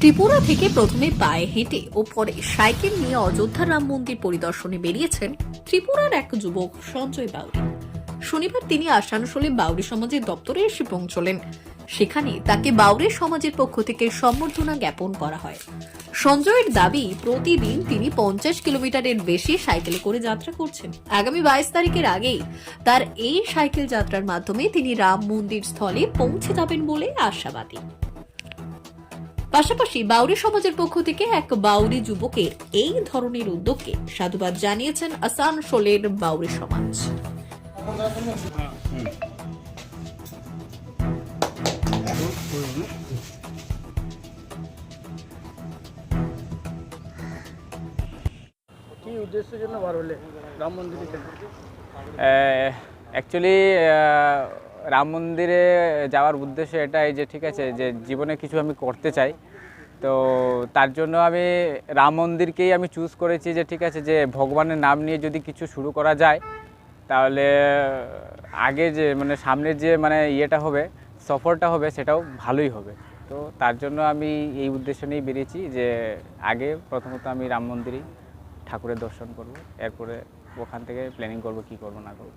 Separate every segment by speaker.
Speaker 1: ত্রিপুরা থেকে প্রথমে পায়ে হেঁটে ও পরে সাইকেল নিয়ে অযোধ্যা রাম মন্দির পরিদর্শনে বেরিয়েছেন ত্রিপুরার এক যুবক সঞ্জয় বাউরি। শনিবার তিনি আসানসোলে বাউরি সমাজের দপ্তরে এসে পৌঁছলেন। সেখানে তাকে বাউরি সমাজের পক্ষ থেকে সম্বর্ধনা জ্ঞাপন করা হয়। সঞ্জয়ের দাবি, প্রতিদিন তিনি পঞ্চাশ কিলোমিটারের বেশি সাইকেলে করে যাত্রা করছেন। আগামী বাইশ তারিখের আগেই তার এই সাইকেল যাত্রার মাধ্যমে তিনি রাম মন্দির স্থলে পৌঁছে যাবেন বলে আশাবাদী। পাশাপাশি বাউরি সমাজের পক্ষ থেকে এক বাউরি যুবকের এই ধরনের উদ্যোগকে সাধুবাদ জানিয়েছেন আসানসোলের বাউরি সমাজ।
Speaker 2: কি উদ্দেশ্যের জন্য বার হলে? রাম মন্দিরে
Speaker 3: অ্যাকচুয়ালি রাম মন্দিরে যাওয়ার উদ্দেশ্য এটাই যে ঠিক আছে, যে জীবনে কিছু আমি করতে চাই। তো তার জন্য আমি রাম মন্দিরকেই আমি চুজ করেছি যে ঠিক আছে, যে ভগবানের নাম নিয়ে যদি কিছু শুরু করা যায়, তাহলে আগে যে মানে সামনের যে মানে ইয়েটা হবে, সফরটা হবে, সেটাও ভালোই হবে। তো তার জন্য আমি এই উদ্দেশ্য নিয়েই বেরিয়েছি যে আগে প্রথমত আমি রাম মন্দিরেই ঠাকুরের দর্শন করব, এরপরে ওখান থেকে প্ল্যানিং করব কি করব না করব।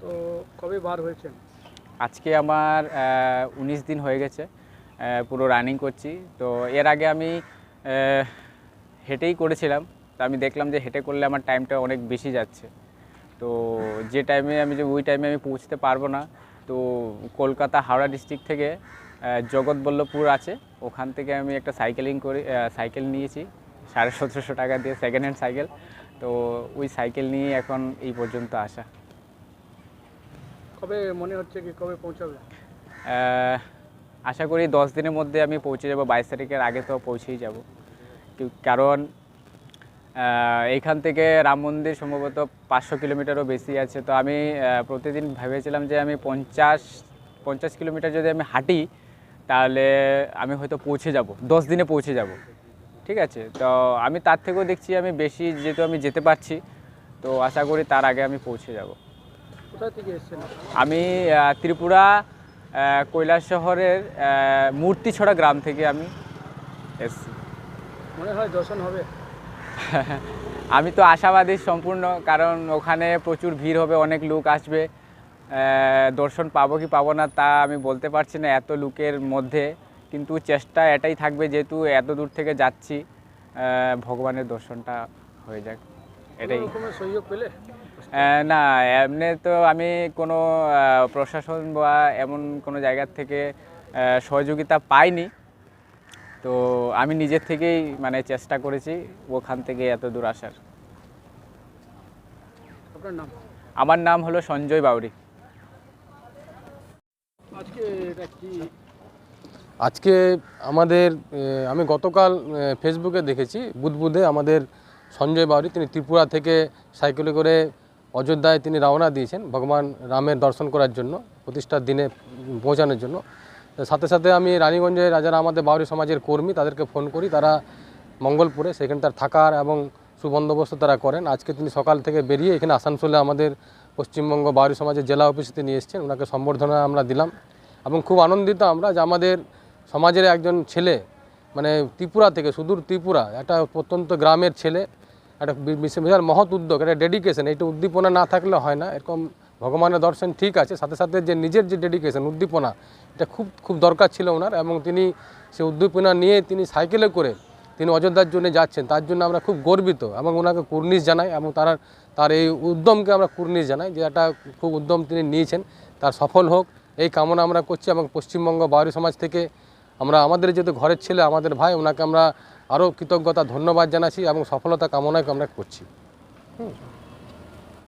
Speaker 2: তো কবে বার হয়েছেন?
Speaker 3: আজকে আমার উনিশ দিন হয়ে গেছে পুরো রানিং করছি। তো এর আগে আমি হেঁটেই করেছিলাম। তো আমি দেখলাম যে হেঁটে করলে আমার টাইমটা অনেক বেশি যাচ্ছে। তো যে টাইমে আমি যে, ওই টাইমে আমি পৌঁছতে পারব না, তো কলকাতা হাওড়া ডিস্ট্রিক্ট থেকে জগৎবল্লভপুর আছে। ওখান থেকে আমি একটা সাইকেলিং করে সাইকেল নিয়েছি, সাড়ে সতেরোশো টাকা দিয়ে সেকেন্ড হ্যান্ড সাইকেল। তো ওই সাইকেল নিয়ে এখন এই পর্যন্ত আসা।
Speaker 2: কবে মনে হচ্ছে কি কবে পৌঁছাবে?
Speaker 3: আশা করি দশ দিনের মধ্যে আমি পৌঁছে যাব, বাইশ তারিখের আগে তো পৌঁছেই যাব। কারণ এইখান থেকে রাম মন্দির সম্ভবত পাঁচশো কিলোমিটারও বেশি আছে। তো আমি প্রতিদিন ভেবেছিলাম যে আমি পঞ্চাশ পঞ্চাশ কিলোমিটার যদি আমি হাঁটি, তাহলে আমি হয়তো পৌঁছে যাব, দশ দিনে পৌঁছে যাব। ঠিক আছে? তো আমি তার থেকেও দেখছি আমি বেশি যেহেতু আমি যেতে পারছি, তো আশা করি তার আগে আমি পৌঁছে যাব। আমি ত্রিপুরা কৈলাস শহরের মূর্তিছড়া গ্রাম থেকে আমি এসছি।
Speaker 2: মনে হয় দর্শন হবে।
Speaker 3: আমি তো আশাবাদী সম্পূর্ণ কারণ ওখানে প্রচুর ভিড় হবে অনেক লোক আসবে। দর্শন পাবো কি পাবো না তা আমি বলতে পারছি না এত লোকের মধ্যে কিন্তু চেষ্টা এটাই থাকবে যেহেতু এত দূর থেকে যাচ্ছি। ভগবানের দর্শনটা হয়ে যাক এটাই।
Speaker 2: সহযোগ পেলে?
Speaker 3: না এমনি তো আমি কোনো প্রশাসন বা এমন কোনো জায়গার থেকে সহযোগিতা পাইনি। তো আমি নিজের থেকেই মানে চেষ্টা করেছি ওখান থেকে এত দূর আসার।
Speaker 2: আপনার নাম?
Speaker 3: আমার নাম হলো সঞ্জয় বাউরি।
Speaker 2: আজকে
Speaker 4: আমাদের আমি গতকাল ফেসবুকে দেখেছি বুধবুধে আমাদের সঞ্জয় বাউরি তিনি ত্রিপুরা থেকে সাইকেলে করে অযোধ্যায় তিনি রওনা দিয়েছেন ভগবান রামের দর্শন করার জন্য, প্রতিষ্ঠার দিনে পৌঁছানোর জন্য। সাথে সাথে আমি রানীগঞ্জের যারা আমাদের বাউরি সমাজের কর্মী, তাদেরকে ফোন করি। তারা মঙ্গলপুরে সেখানে তার থাকার এবং সুবন্দোবস্ত তারা করেন। আজকে তিনি সকাল থেকে বেরিয়ে এখানে আসানসোলে আমাদের পশ্চিমবঙ্গ বাউরি সমাজের জেলা অফিসে তিনি এসেছেন। ওনাকে সম্বর্ধনা আমরা দিলাম। এবং খুব আনন্দিত আমরা যে আমাদের সমাজের একজন ছেলে মানে ত্রিপুরা থেকে সুদূর ত্রিপুরা, একটা প্রত্যন্ত গ্রামের ছেলে একটা বিশাল মহৎ উদ্যোগ, একটা ডেডিকেশন এইটা উদ্দীপনা না থাকলে হয় না। এরকম ভগবানের দর্শন ঠিক আছে। সাথে সাথে যে নিজের যে ডেডিকেশন উদ্দীপনা, এটা খুব খুব দরকার ছিল ওনার এবং তিনি সে উদ্দীপনা নিয়ে তিনি সাইকেলে করে তিনি অযোধ্যার জন্য যাচ্ছেন। তার জন্য আমরা খুব গর্বিত এবং ওনাকে কুর্নিশ জানাই এবং তার তার এই উদ্যমকে আমরা কুর্নিশ জানাই যে একটা খুব উদ্যম তিনি নিয়েছেন। তার সফল হোক, এই কামনা আমরা করছি এবং পশ্চিমবঙ্গ বাউরি সমাজ থেকে আমরা, আমাদের যেহেতু ঘরের ছেলে, আমাদের ভাই, ওনাকে আমরা আরও কৃতজ্ঞতা ধন্যবাদ জানাচ্ছি এবং সফলতা কামনাকে আমরা করছি।